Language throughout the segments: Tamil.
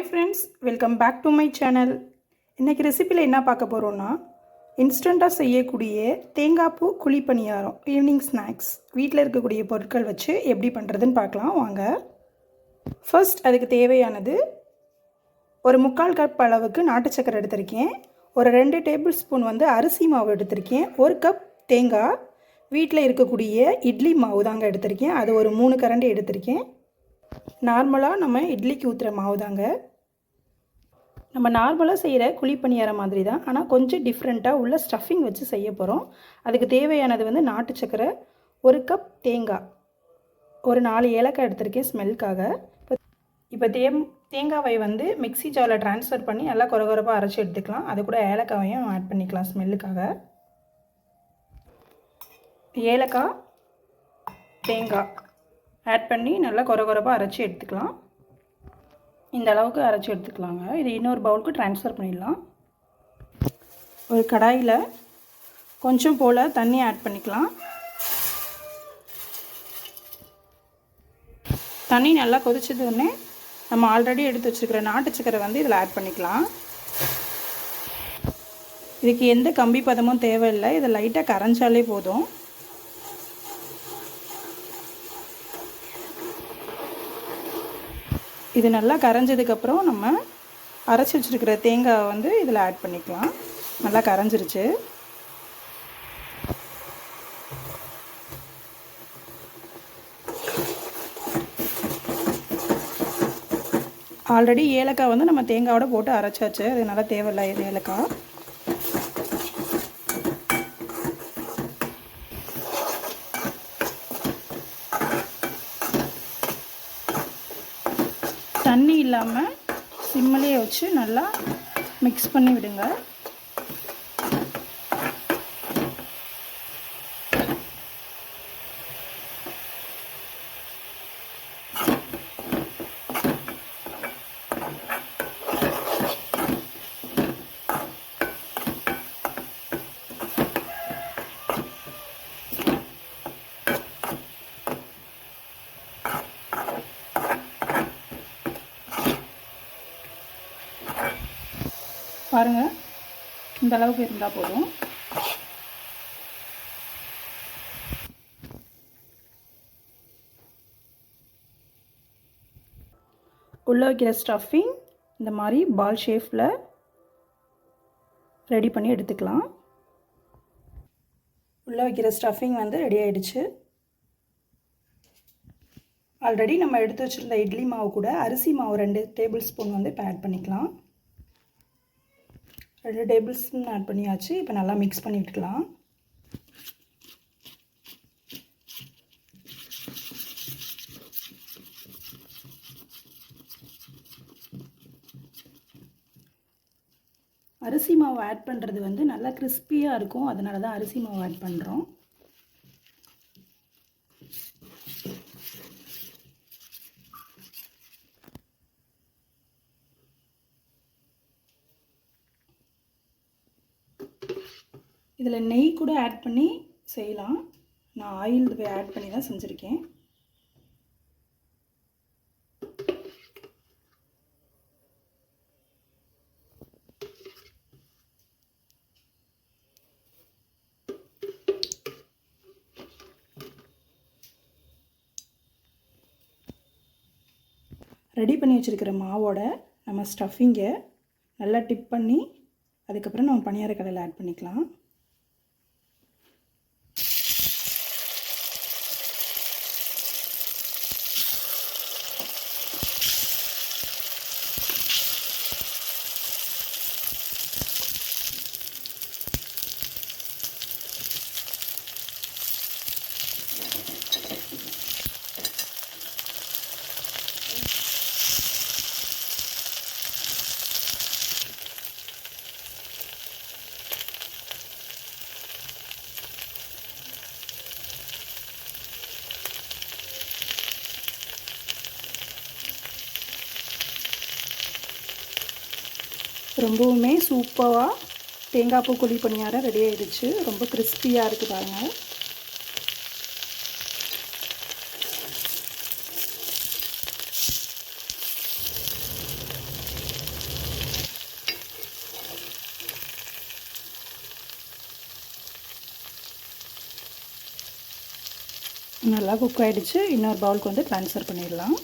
Hi friends welcome back to my channel இன்றைக்கி ரெசிப்பியில் என்ன பார்க்க போகிறோன்னா இன்ஸ்டண்ட்டாக செய்யக்கூடிய தேங்காய் பூ குழி பணியாரம் ஈவினிங் ஸ்நாக்ஸ் வீட்டில் இருக்கக்கூடிய பொருட்கள் வச்சு எப்படி பண்ணுறதுன்னு பார்க்கலாம். வாங்க. ஃபர்ஸ்ட் அதுக்கு தேவையானது ஒரு முக்கால் கப் அளவுக்கு நாட்டு சக்கரை எடுத்திருக்கேன். ஒரு ரெண்டு டேபிள் ஸ்பூன் வந்து அரிசி மாவு எடுத்திருக்கேன். ஒரு கப் தேங்காய் வீட்டில் இருக்கக்கூடிய இட்லி மாவு தாங்க எடுத்திருக்கேன். அது ஒரு மூணு கரண்டி எடுத்திருக்கேன். நார்மலாக நம்ம இட்லிக்கு ஊற்றுற மாவு தாங்க நம்ம நார்மலாக செய்கிற குழிப்பணியார மாதிரி தான் ஆனால் கொஞ்சம் டிஃப்ரெண்ட்டாக உள்ள ஸ்டஃபிங் வச்சு செய்ய போகிறோம் அதுக்கு தேவையானது வந்து நாட்டு சக்கரை ஒரு கப் தேங்காய். ஒரு நாலு ஏலக்காய் எடுத்திருக்கேன் ஸ்மெல்க்காக இப்போ இப்போ தே தேங்காவை வந்து மிக்ஸி ஜாரில் ட்ரான்ஸ்ஃபர் பண்ணி நல்லா குறகுறப்பாக அரைச்சி எடுத்துக்கலாம். அது கூட ஏலக்காவையும் ஆட் பண்ணிக்கலாம் ஸ்மெல்லுக்காக ஏலக்காய் தேங்காய். ஆட் பண்ணி நல்லா கொரகொரப்பாக அரைச்சி எடுத்துக்கலாம். இந்த அளவுக்கு அரைச்சி எடுத்துக்கலாங்க. இது இன்னொரு பவுலுக்கு ட்ரான்ஸ்ஃபர் பண்ணிடலாம். ஒரு கடாயில் கொஞ்சம் போல் தண்ணி ஆட் பண்ணிக்கலாம். தண்ணி நல்லா கொதிச்சதுன்னே நம்ம ஆல்ரெடி எடுத்து வச்சுருக்கிற நாட்டு சக்கரை வந்து இதில் ஆட் பண்ணிக்கலாம். இதுக்கு எந்த கம்பி பதமும் தேவையில்லை. இதை லைட்டாக கரைஞ்சாலே போதும். இது நல்லா கரைஞ்சதுக்கப்புறம் நம்ம அரைச்சி வச்சுருக்கிற தேங்காய் வந்து இதில் ஆட் பண்ணிக்கலாம். நல்லா கரைஞ்சிருச்சு. ஆல்ரெடி ஏலக்காய் வந்து நம்ம தேங்காவோட போட்டு அரைச்சாச்சு. அது நல்லா தேவையில்லை இது ஏலக்காய். தண்ணி இல்லாமல் சிம்மிலே வச்சு நல்லா மிக்ஸ் பண்ணி விடுங்க. பாருங்கள் இந்த அளவுக்கு இருந்தால் போதும். உள்ளே வைக்கிற ஸ்டஃபிங் இந்த மாதிரி பால் ஷேஃபில் ரெடி பண்ணி எடுத்துக்கலாம். உள்ளே வைக்கிற ஸ்டஃபிங் வந்து ரெடி ஆகிடுச்சு ஆல்ரெடி நம்ம எடுத்து வச்சுருந்த இட்லி மாவு கூட அரிசி மாவு ரெண்டு டேபிள் ஸ்பூன் வந்து இப்போ ஆட் பண்ணிக்கலாம். ரெண்டு டேபிள் ஸ்பூன் ஆட் பண்ணியாச்சு. இப்போ நல்லா மிக்ஸ் பண்ணிட்டுக்கலாம். அரிசி மாவு ஆட் பண்ணுறது வந்து நல்லா கிறிஸ்பியாக இருக்கும். அதனால தான் அரிசி மாவு ஆட் பண்ணுறோம் இதில் நெய் கூட ஆட் பண்ணி செய்யலாம். நான் ஆயில் ஆட் பண்ணி தான் செஞ்சுருக்கேன். ரெடி பண்ணி வச்சுருக்கிற மாவோட நம்ம ஸ்டஃபிங்கை நல்லா டிப் பண்ணி அதுக்கப்புறம் நம்ம பணியார கடையில் ஆட் பண்ணிக்கலாம். ரொம்பவுமே சூப்பராக தேங்காய் பூ குழி பணியாரம் ரெடி ஆயிடுச்சு. ரொம்ப கிறிஸ்பியாக இருக்குது பாருங்கள் நல்லா குக் ஆகிடுச்சு இன்னொரு பவுலுக்கு வந்து ட்ரான்ஸ்ஃபர் பண்ணிடலாம்.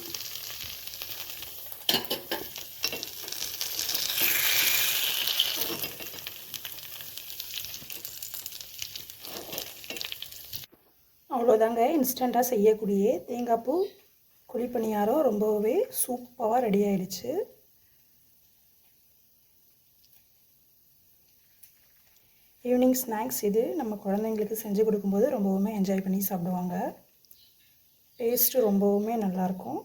இவ்வளோதாங்க இன்ஸ்டண்ட்டாக செய்யக்கூடிய தேங்காய் பூ குழிப்பணியாரம் ரொம்பவே சூப்பராக ரெடி ஆயிடுச்சு. ஈவினிங் ஸ்நாக்ஸ் இது நம்ம குழந்தைங்களுக்கு செஞ்சு கொடுக்கும்போது ரொம்பவுமே என்ஜாய் பண்ணி சாப்பிடுவாங்க. டேஸ்ட்டு ரொம்பவுமே நல்லாயிருக்கும்.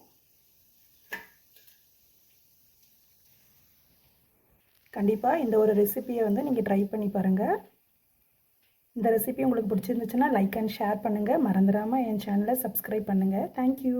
கண்டிப்பாக இந்த ஒரு ரெசிப்பியை வந்து நீங்கள் ட்ரை பண்ணி பாருங்கள் இந்த ரெசிபி உங்களுக்கு பிடிச்சிருந்துச்சுன்னா லைக் அண்ட் ஷேர் பண்ணுங்கள் மறந்துடாமல் என் சேனலை சப்ஸ்கிரைப் பண்ணுங்கள் தேங்க்யூ